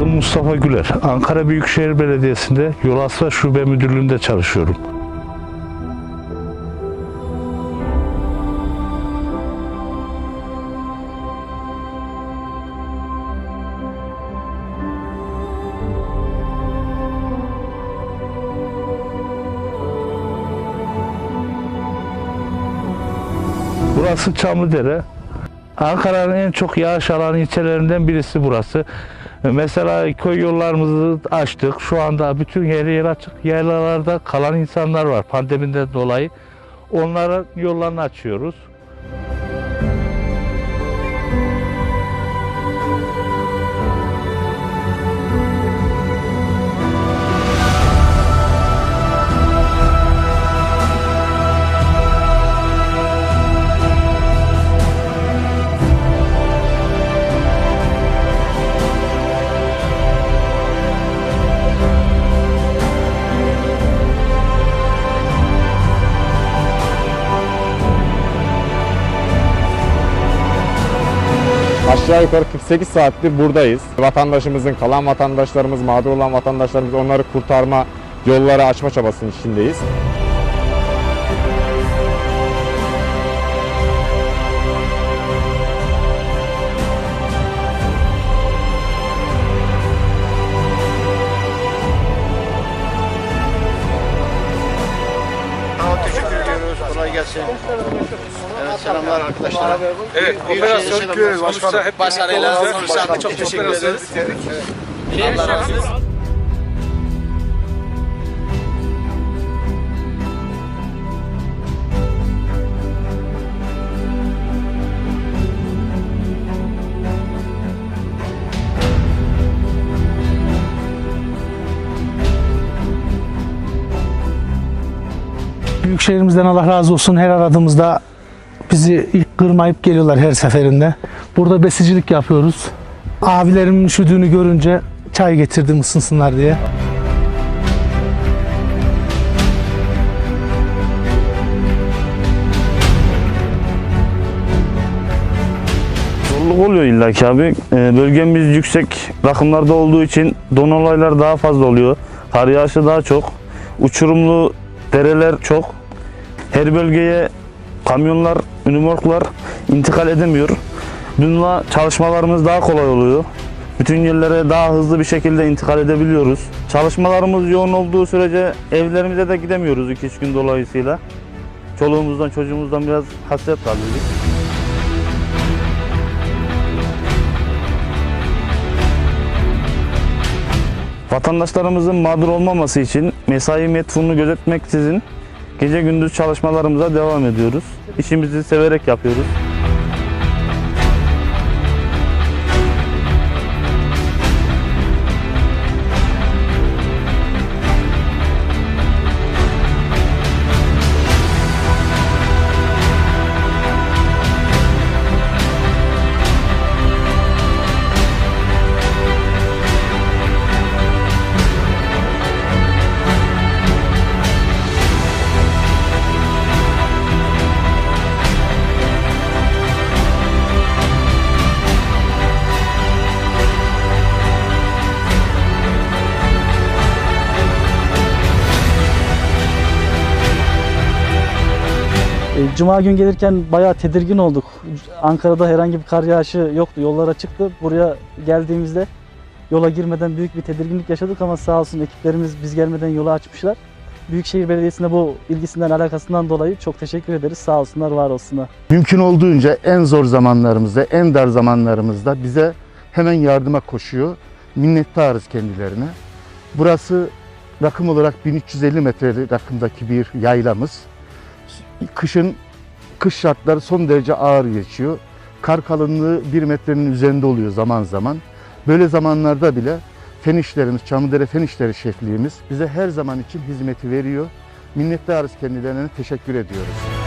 Adım Mustafa Güler. Ankara Büyükşehir Belediyesi'nde Yol Asfalt Şube Müdürlüğü'nde çalışıyorum. Burası Çamlıdere. Ankara'nın en çok yağış alan ilçelerinden birisi burası. Mesela köy yollarımızı açtık. Şu anda bütün yer yer açık. Yaylalarda kalan insanlar var pandemiden dolayı. Onlara yollarını açıyoruz. Aşağı yukarı 48 saattir buradayız. Vatandaşımızın, kalan vatandaşlarımız, mağdur olan vatandaşlarımız onları kurtarma yolları açma çabasının içindeyiz. Kolay gelsin. Evet selamlar arkadaşlar. Evet, operasyon sonuçta hep Başarıyla sonuçlandı. Çok teşekkür ederiz. Allah razı olsun. Büyükşehirimizden Allah razı olsun her aradığımızda bizi ilk kırmayıp geliyorlar her seferinde. Burada besicilik yapıyoruz. Abilerimin üşüdüğünü görünce çay getirdim ısınsınlar diye. Zorluk oluyor illa ki abi. Ee, Bölgemiz yüksek rakımlarda olduğu için don olaylar daha fazla oluyor. Kar yağışı daha çok. Uçurumlu dereler çok. Her bölgeye kamyonlar, ünimorklar intikal edemiyor. Bununla çalışmalarımız daha kolay oluyor. Bütün yerlere daha hızlı bir şekilde intikal edebiliyoruz. Çalışmalarımız yoğun olduğu sürece evlerimize de gidemiyoruz 2-3 gün dolayısıyla. Çoluğumuzdan çocuğumuzdan biraz hasret kalıyoruz. Vatandaşlarımızın mağdur olmaması için mesai metfununu gözetmeksizin gece gündüz çalışmalarımıza devam ediyoruz. İşimizi severek yapıyoruz. Cuma gün gelirken bayağı tedirgin olduk. Ankara'da herhangi bir kar yağışı yoktu. Yollar açıktı. Buraya geldiğimizde yola girmeden büyük bir tedirginlik yaşadık ama sağ olsun ekiplerimiz biz gelmeden yolu açmışlar. Büyükşehir Belediyesi'ne bu ilgisinden, alakasından dolayı çok teşekkür ederiz. Sağ olsunlar, var olsunlar. mümkün olduğunca en zor zamanlarımızda, en dar zamanlarımızda bize hemen yardıma koşuyor. Minnettarız kendilerine. Burası rakım olarak 1350 metre rakımdaki bir yaylamız. Kışın kış şartları son derece ağır geçiyor. Kar kalınlığı 1 metrenin üzerinde oluyor zaman zaman. Böyle zamanlarda bile Fenişlerimiz, Çamlıdere Fenişleri şefliğimiz bize her zaman için hizmeti veriyor. Minnettarız kendilerine, teşekkür ediyoruz.